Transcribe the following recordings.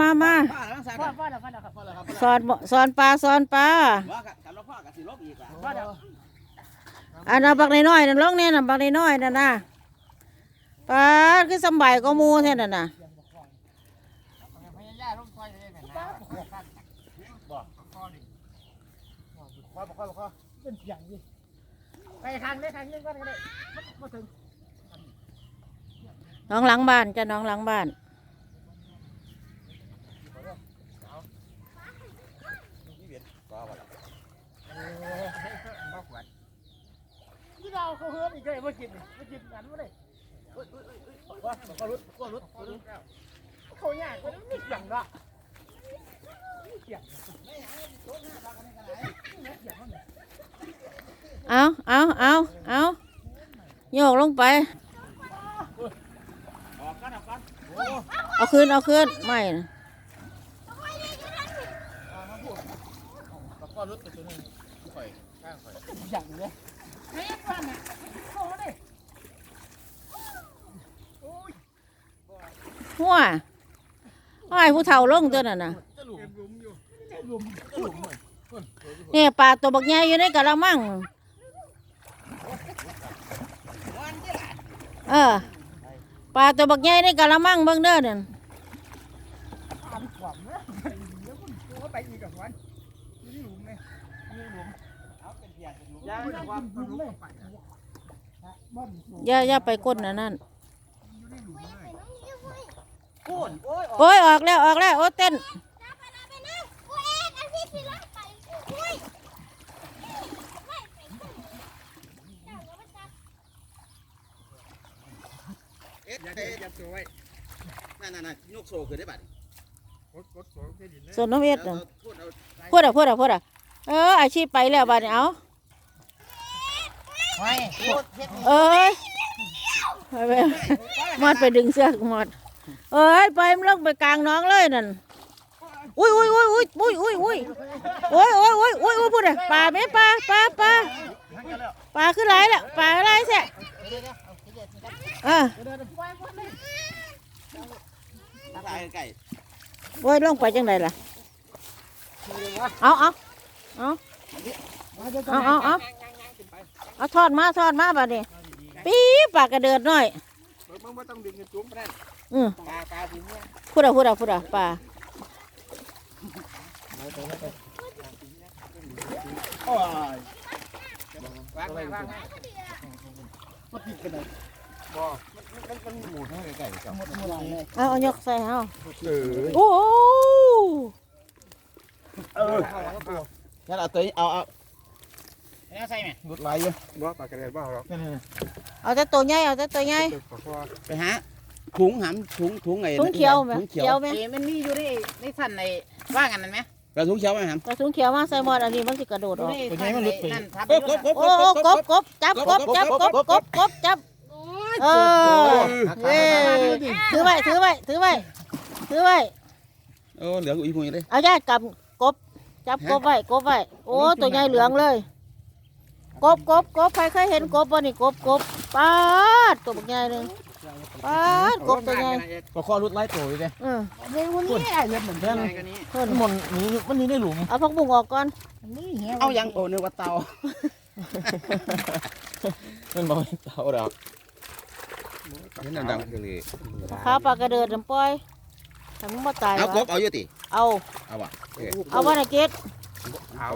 มามาพ่อแล้วสั่งพ่อนะพ่อแล้วพ่อแล้วครับพ่อแล้วครับสอนบ่สอนปลาสอนปลาว่ากับกับพ่อกับสิลบอีกอะพ่อแล้วอันน่ะบักน้อยๆนั่นลงเนี่ยน่ะบักน้อยๆนั่นน่ะปลาคือสำบายก็หมูแท้นั่นน่ะพยายามลงคอยเลยนะบอกคอดิคอบอกคอบอกคอเป็นเสียงดิไปทางได้ทางนึงก็ได้มาถึงน้องหลังบ้านจ้ะน้องหลังบ้าน ที่ เราเขากเลยมากินมากินกันมาเลยว่าก็รุดก็รุดก็รุดเขาเนี่ยเขาไม่เสียงละเสียงเอาเอาเอาเอาโยกลงไปออกกันออกกันเอาคืนเอาคืนไม่นะก็รุดไปตัวนึงข่อยข้างข่อยเสียงเลยเฮ้ยฟันอะเขาเลย หัวไอ้ผู้เฒ่าลงตัวนั่นน่ะเนี่ยปลาตัวบักใหญ่อยู่ในกะละมังเออปลาตัวบักใหญ่ในกะละมังเบิ่งเด้อนั่นตามขวบนะเดี๋ยวคุณตัวไปกกับวันนี่หลุมเลยนี่น พียงเป็นลูกยาวความหลุมเลยบ้านอย่าอย่าไปก้นอันนั่นพูนโอ้ยโอ้ยออกแล้วออกแล้วโอ้เต้นเอ็ดอย่าเอ็ดอย่าตัวไว้นั่นนั่นยกโซ่ขึ้นได้บัดกดกดโซ่แค่ดินเลยส่วนน้องเอ็ดเอาน่ะพูดเอาพูดอะพูดอะพูดอะเอออาชีพไปแล้วบัดนี้เอาไม่พูดเอ้ยไปไปมอดไปดึงเสื้อมอด เอ้ยไปมันลงไปกลางน้องเลยนั่นอุ้ยอุ้ยอุ้ยอุ้ยอุ้ยอุ้ยอุ้ยโอ้ยโอ้ยโอ้ยโอ้ยโอ้ยพูดอะปลาไหมปลาปลาปลาปลาคือไรล่ะปลาอะไรแซ่เออเดินไปพูดเลยใส่ไก่โอ้ยลงไปจังไดล่ะเอาเอาเอาเอาเอาเอาเอาทอดมาทอดมาบัดนี้ปี๊ปลากระเดิดหน่อย มึงไม่ต้องดึงจุ้มไปได้อือปลาปลาทีนี้พูดอะพูดอะพูดอะปลาโอ้ยว่างว่างว่างมาติดกันเลยบ่มันมันหมุนให้ไก่กับหมุนหมุนเลยเอาเอายกใส่เอาเออโอ้โหเอองั้นเอาตัวเอาเอา แล้วใส่ไหมรุดไหลอยู่บ่ปากกระเด็นบ่หรอกเอาแต่ตัวใหญ่เอาแต่ตัวใหญ่ขอคอไปหาถุงหำถุงถุงไงถุงเขียวไหมถุงเขียเขียววไหมเอ๊ะมันมีอยู่ในในสั่นในว่างอันนั้นไหมกระถุงเขียวไหมหำเอาถุงเขียวมาใส่หมอดอันนี้มันสิกระโดดออกนั่นทับกบกบกบโอ้โอ้กบกบจับกบจับกบกบกบจับเออเย้ถือไว้ถือไว้ถือไว้ถือไว้โอ้เหลืองอีกมุ้ยเลยเอาญาติกับกบจับกบไว้กบไว้โอ้ตัวใหญ่เหลืองเลย กบกบกบใครเคยเห็นกบบ่นี่กบกบปาดตัวบักใหญ่เลยปาดกบตัวใหญ่ขอคอรุดไหลโตอยู่เด้เออในวันนี้เห็นเหมือนกันนี้เพิ่นมันนี่มันนี่ได้หลุมเอาพักบุ้งออกก่อนนี่เหี้ยเอายังโอ้นึกว่าเตามันบ่เต่าดอกเห็นดังๆเลยข้าวปลากระเดิดน้ำปล่อยทำมึงบ่ตายเอากวะบเอาอยู่ติเอาเอาว่ะโอเคเอาว่าน่ะเกดเอา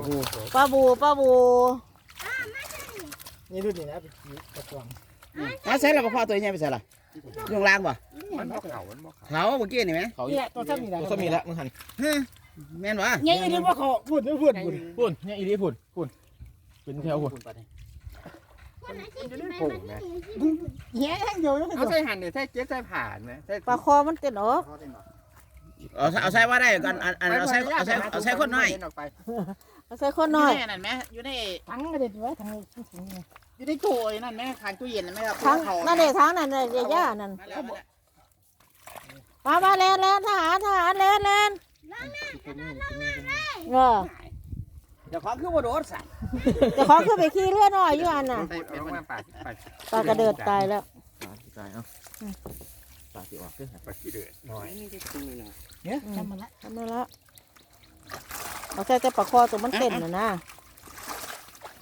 ปลาบูปลาบู นี่ดูนี่นะเป็นกระป๋องเอาใส่ละพ่อตัวใหญ่ไปใส่ละอยู่ข้างล่างป่ะมันบ่เขามันบ่เขาเขาเมื่อกี้นี่ไหมเขานี่ตัวซ้ำนี่นะตัวสมีแล้วมึงหันแม่นวะยังอยู่ที่ว่าเขาพูดไม่พูดพูดพุ่นเนี่ยอีนี่พุ่นพุ่นเป็นแถวพุ่นเหี้ยทั้งเดียวทั้งเอาเดียวใส่หั่นเนี่ยใส่เจ๊ใส่ผ่านนะใส่ปลาคอมันเต้นออกเอาเอาใส่ว่าได้ก่อนอันอันเอาใส่เอาใส่เอาใส่คนน้อยออกไปเอาใส่คนน้อยอยู่ในนั่นไหมอยู่ในทั้งกระเด็นไว้ทั้ง อยู่ในตู้ไอ้นั่นไหมขางตู้เย็นนั่นไหมครับทั้งเขานั่นเด้ทั้งนั่นเด้ย่านั่นมาแล้วมาแล้วมามาแลนแลนทหารทหารแลนแลนเออเดี๋ยวของคือว่าโดดสั่เจะของขึ้นไปขี่เรือน้อยอยู่อันน่ะใส่เป็นว่าปากปากปลากระเดิดตายแล้วตายเอาตายสิออกขึ้นปากขี้เดือดหน่อยนี่ก็คือเลยนะเนี่ยจำมันละทำนั่นละเอาใส่แต่ปลาคอตัวมันเต้นน่ะนะ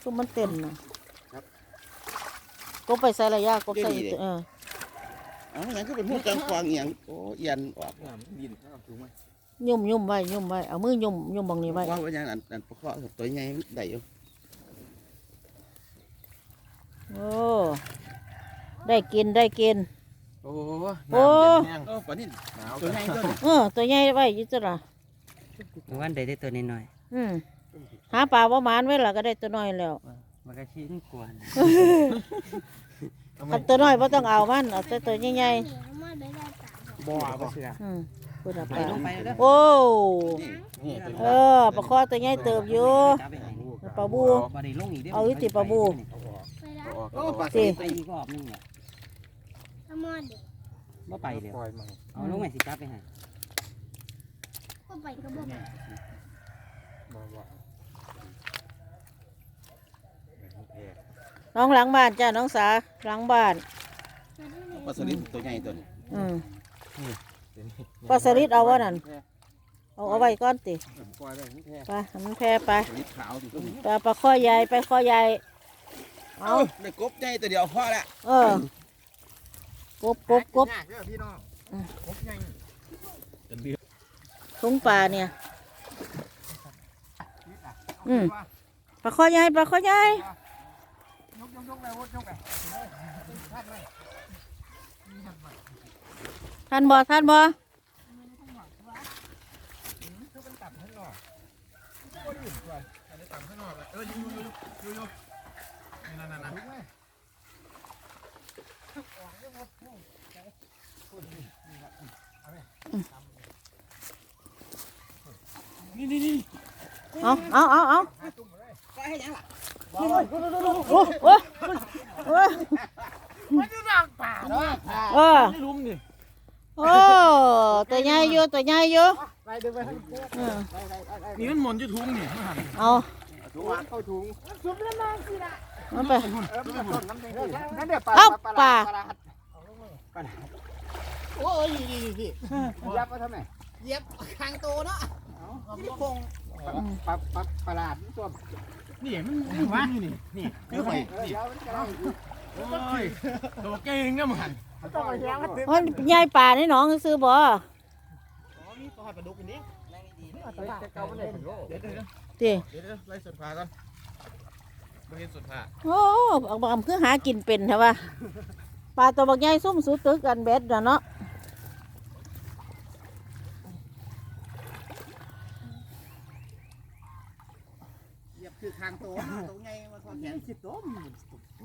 ตัวมันเต้นน่ะ ก็ไปใส่ระยะก็ใส่อีกตัวเอออ๋อยังก็เป็นพูดกลางกวางอหย่างโอ้เอียนออกดินถูกไหมยุ่มยุ่มไว้ยุ่มไว้เอามือยุ่มยุ่มบังนี้ไว้ว่าว่าอย่างนั้นอันประกอบตัวใหญ่ได้อยู่โอ้ได้กินได้กินโอ้โอ้น้ำเย็นแห้งเออปานนี้หนาวตัวใหญ่ตัวนี้เออตัวใหญ่ไว้อยิ่จ้ะล่ะวันใดได้ตัวน้อยอืมหาปลาประมาณไว้ล่ะก็ได้ตัวน้อยแล้วๆ มันก็ชิ้นกวนคันตัวน้อยไ่ต้องเอามันเอาแต่ตัวใหญ่บ่อบ่เชื่อๆอืมพูดเอาไปไปลงไปแล้วโอ้นี่นี่เออปลาคอตัวใหญ่เติบอยู่จับไปไหนนี่ปลาบู บ่ได้ลงอีกเด้เอาอีกติปลาบูโอ้ปลาสิไปอีกรอบนึงเนี่ยบ่ไปเดี๋ยวปล่อยมันเอาลงไปสิจับไปให้ก็ไปก็บอกบ่ น้องหลังบ้านจ้าน้องสาหลังบ้านปลาสลิดตัวใหญ่ตัวนี้อืมปลาสลิดเอาวะนั่นเอาเอาไว้ก่อนติปล่อยไปนี่แท้ไปให้มันแพร่ไปสลิดขาวดิตัวนี้ไปเอาปลาข้อใหญ่ไปข้อใหญ่เอาได้กบใหญ่ตัวเดียวพอละเออกบกบกบยากเด้อพี่น้องกบใหญ่ถุงปลาเนี่ยอืมปลาข้อใหญ่ปลาข้อใหญ่ ยกยกยกแล้วยกอะท่านไว้ท่านบ่ท่านบ่คือมันต่ำข้างนอกก็ดื่มก่อนอันนี้ต่ำข้างนอกเออยูยูยูยูนั่นนั่นนั่นเอาเอาเอาเอาก็ให้ยังล่ะโอ้โอ้โอ้โอ้ มันอยู่นางป่าเนาะ เออ ไม่ลุ้มดิ โอ้ตัวใหญ่อยู่ตัวใหญ่อยู่ ไปเดินไปทางกู เออ นี่มันหม อนจะทุ่งนี่มันหันเอาถุงเข้าถุงซุปแล้วมาสิละมันไปเออมันต้นน้ำแดงนั่นเดี๋ยวปลาเอ้าปลาโอ้ยดีดีดียับมาทำไมเหยียบคางโตเนาะที่พงปลาปลาประหลาดนี่ตัวนี่มันมันวะนี่นี่นี่ไปเออเดี๋ยวมันจะได้โอ้ยตัวเก่งนะมันหันต้องไปแย่งมันถึงมันใหญ่ป่าในหนองซื้อบ่นี่ก็ให้ปลาดุกอันนี้ จะเกามันได้เป็นโลเดี๋ยวเดี๋ยวติเดี๋ยวไล่สุดผ้าก่อนไม่เห็นสุดผ้าโอ้บักบำคือหากินเป็นใช่ปะปลาตัวบักใหญ่ซุ่มสุดตึกกันเบ็ดน่ะเนาะเหยียบคือคางโตโตไงมันพอแขนจิตต้ม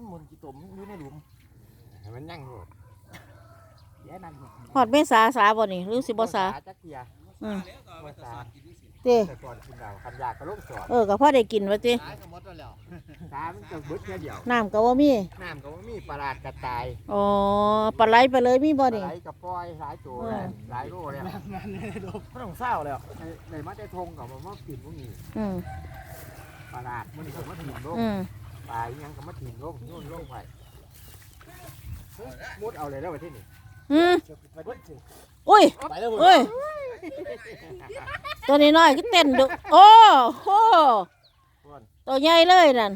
หมอนกี่ตมอยู่ในหลุมมันยั่งโหดเดี๋ยวนั่นฮอดเมษาสาบ่นี่หรือสิบ่สาจักเกียอืมภาษา ติแต่ก่อนกินดาวคันยากก็ลูกสอนเออก็พอได้กินว่าติตายก็หมดแล้วสามันจะบึ้ดแค่เดียวน้ำก็บ่มีน้ำก็มีปลาหลาดกระต่ายอ๋อปลาไหลไปเลยมีบ่ปลานี่ ไหลกระปอยหลายตัวหลายโลเลยไม่ต้องเศร้าแล้วในในมาได้ทงกับมันว่ากินพวกนี้อืมปลาหลาดมันก็มาถิ่นโลกอืมปลายังก็มาถิ่นโลกนู่นโลกไปมุดเอาเลยแล้วไปที่นี่อืม อุ้ยไปแล้วเอ้ย ตัวนี้น้อยก็เต้นดุโอ้โหตัวใหญ่เลยนั่น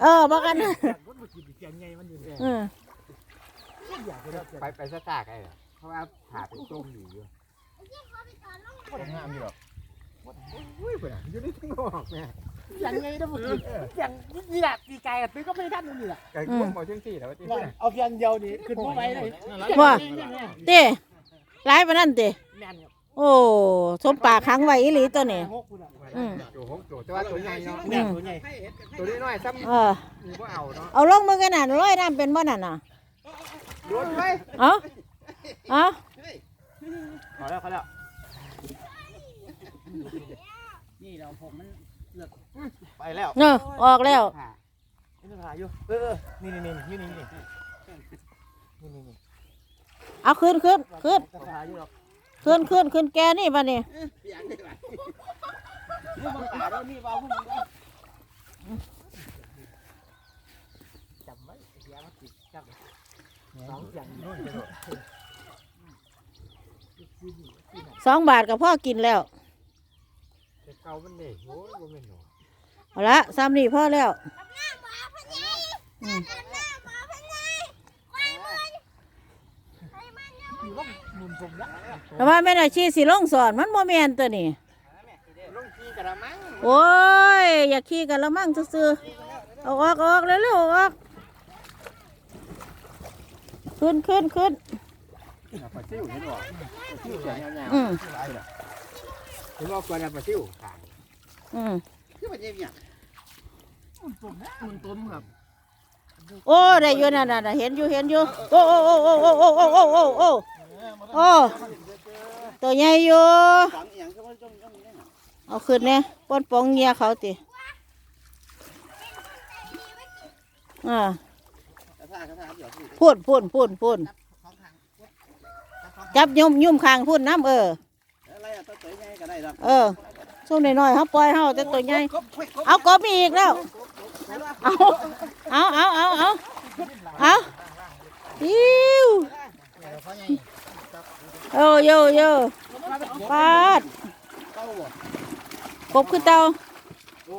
เออบักกันมันมากินเสียงไงมันอยู่อืมไปไปสตาร์ไงเพราะว่าผ่าเป็นต้มอยู่อยู่งามอยู่หรอกอุ้ยเพื่อนอยู่ในทุ่งนอกแม่เสียงไงนะผมเสียงนี่แหละตีไก่กับตีก็ไม่ทันนี่แหละไก่กุ้งเอาเชียงสี่แล้วที่เอาเพียงเดียวนี่ขึ้นไปเลยว่าเต้ร้ายปนั่นเต้โอ้สมปากขังไว้อีหลีตัวนี้หกคุณอะอืมตัวหกตัวแต่ว่าตัวใหญ่เนาะตัวใหญ่ตัวนี้น้อยซ้ำเออเอาเนาะเอาลงมือกันน่ะร้อยน้ำเป็นบ่นั่นน่ะโดนไปเอ้าเอ้าขอแล้วขอแล้วนี่เราผมมัน ไปแล้วเนอะออกแล้วผ่านี่ถ่ายอยู่เออนี่นี่นี่นี่นี่นี่นี่นี่นี่เอาขึ้นขึ้นขึ้นถ่ายอยู่หรอกขึ้นขึ้นขึ้นแกนี่ป่ะนี่นี่บังป่าแล้วนี่ว่าพวกมึงก็จำไว้เสียมาติดจำสองอย่างนู่นไปโดดสองบาทกับพ่อกินแล้วแต่เก่ามันเด็กโอ้ยบ่แม่นหรอก เอาละซ้ำนี่พ่อแล้วอืมมุนผมละทำไมไม่ได้ชี้สิลงสอนมันโมเมนตัวนี่ลงขี้กระมังโอ้ย อย่าขี้กันละมั่งซื่อๆเอาออกเอาออกเร็วๆเอาออกขึ้นขึ้นขึ้นปลาซิวเห็นบ่ปลาซิวเสียยาวอืมๆเห็นบ่กวนปลาซิวขางอืมคือมันเนี่ยมุนต้มครับโอ้ได้อยู่นั่นน่ะเห็นอยู่เห็นอยู่โอ้โอ้โอ้โอ้โอ้โอ้โอ้โอ้โอ้โอ้โอ้ตัวใหญ่อยู่ฝังอหย่างคือว่าจ้องจ้องนี่นะเอาขึ้นเนี่ยป้อนปองเงียเขาติอ่ากระทากระทาเดี๋ยวสิพูนพูนพูนพูนจับยุ่มยุ่มคางพูนน้ำเอออะไรอะตัวใหญ่ก็ได้ดอกเออ ช่วงน้อยๆเขาปล่อยเขาแต่ตัวใหญ่เอากบมีอีกแล้วเอาเอาเอาเอาเอาเอาอิวโยโยโยปาดกบคือเตาโอ้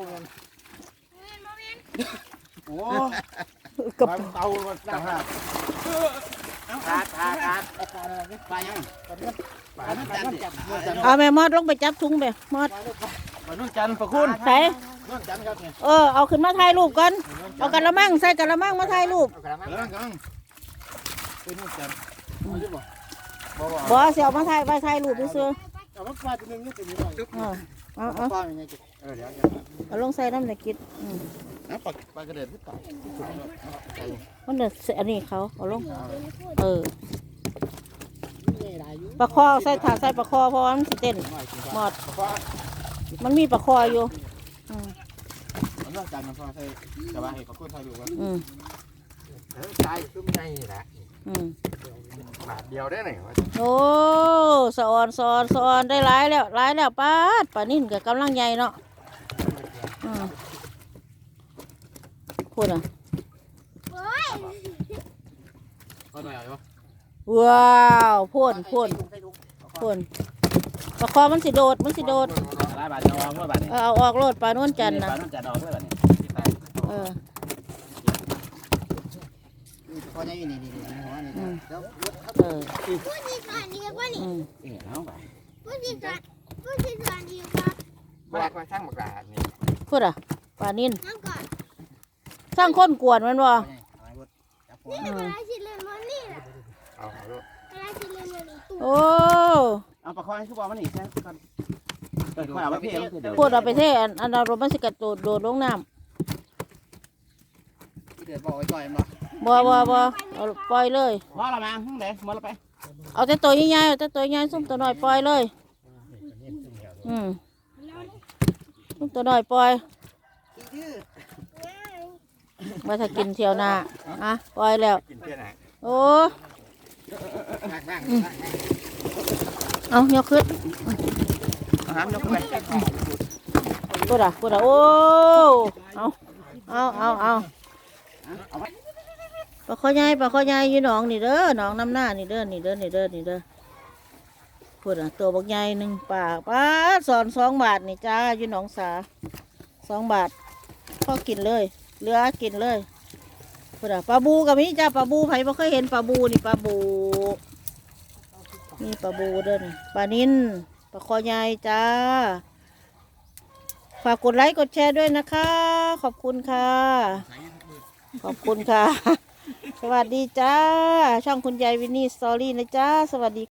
กับเตาต่างหาก ขาดขาดขาดปลายังปลาน้ำจันทร์เอาแม่มอดลงไปจับถุงไปมอดปลานุ่นจันทร์ประคุณใส่นุ่นจันทร์ครับเนี่ยเออเอาขึ้นมาถ่ายรูปก่อนเอากระมังใส่กระมังมาถ่ายรูปเอากระมังกำลังกำลังเป็นนุ่นจันทร์บอเสียวมาถ่ายไปถ่ายรูปซื่อเอามาปลาตัวนึงนี่ตัวนี้หน่อยๆเออเอาเอาปลาอย่างไงจิเออเดี๋ยวเอาลงใส่น้ำในกิดอืม นะปลาปลากระเด็นที่ตายมันเดือดอันนี้เขาเอาลงเออปลาคอใส่ถาดใส่ปลาคอเพราะว่ามันสิเต้นหมดมันมีปลาคออยู่อืมนุ่นจันทร์มันพอใส่กระบะให้ประคุณไทยดูว่าอืมเออใจซุ้มใหญ่นี่แหละอืมบาทเดียวได้ไหนวะโอ้สะออนสะออนสะออนได้หลายแล้วหลายแล้วป้าดปลานิ่นกับกำลังใหญ่เนาะอืม พูดอะก็หน่อยเอาว้าวพ่นพ่นพ่นปลาคอมันสิโดดมันสิโดดหลายบาทจะวางไว้บาทนี่เออเอาออกโลดปลานวลจันทร์ปนะลาต้องจัดดอกไว้บาทนี่เออพอใหญ่นี่นี่นี่หัวนี่อืมแล้วเออพูดดีก่อนดีกว่านี่อืมเอ๋เอาไปพูดดีก่อนพูดดีก่อนดีกว่าแบกมาช่างมากาดนี่พูดอะปลานิ่นน้ำก่อน สร้างคนกวนมันบ่นี่เวลาชิลเลนมันนี่แหละเอาเอาลูกเวลาชิลเลนมันนี่ตู้โอ้เอาปลาคอยคือบอกมันนี่แค่ก่อนเกิดข่าวว่าเพ่ลงเดี๋ยวพูดเอาไปเทอันอันเรารมันสิกระโดดโดดลงน้เดือดบอกไว้ก่อนบ่ำบ่บ่บ่เอาปล่อยเลยว่าละมั้งห้องไหนมาละไปเอาแต่ตัวใหญ่ๆเอาแต่ตัวใหญ่ซุ่มตัวน้อยปล่อยเลย อืมซุ่มตัวน้อยปล่อยมา ถ้ากินเที่ยวหน้าอะปล่อยแล้ว กินเพื่อนไหนโอ้นั่งนั่งเอายกขึ้นเอาหามยกไปพูดอะพูดอะโอ้เอาเอาเอาเอาเอาไว้ปลาข้อใหญ่ปลาข้อใหญ่อยู่หนองนี่เด้อหนองน้ำหน้านี่เด้อนี่เด้อนี่เด้อนี่เด้อพูดอะตัวบักใหญ่หนึ่งปากป้าดสอนสองบาทนี่จ้าอยู่หนองสาสองบาทพ่อกินเลย เหลือกินเลยพูดอะปลาบูกับมีจ้าปลาบูใครบ่เคยเห็นปลาบูนี่ปลาบูนี่ปลาบูเด้อนี่ปลานินปลาคอใหญ่จ้า ฝากกดไลค์กดแชร์ด้วยนะคะ ขอบคุณค่ะ ขอบคุณค่ะ สวัสดีจ้า ช่องคุณยายวินนี่สตอรี่นะจ้า สวัสดี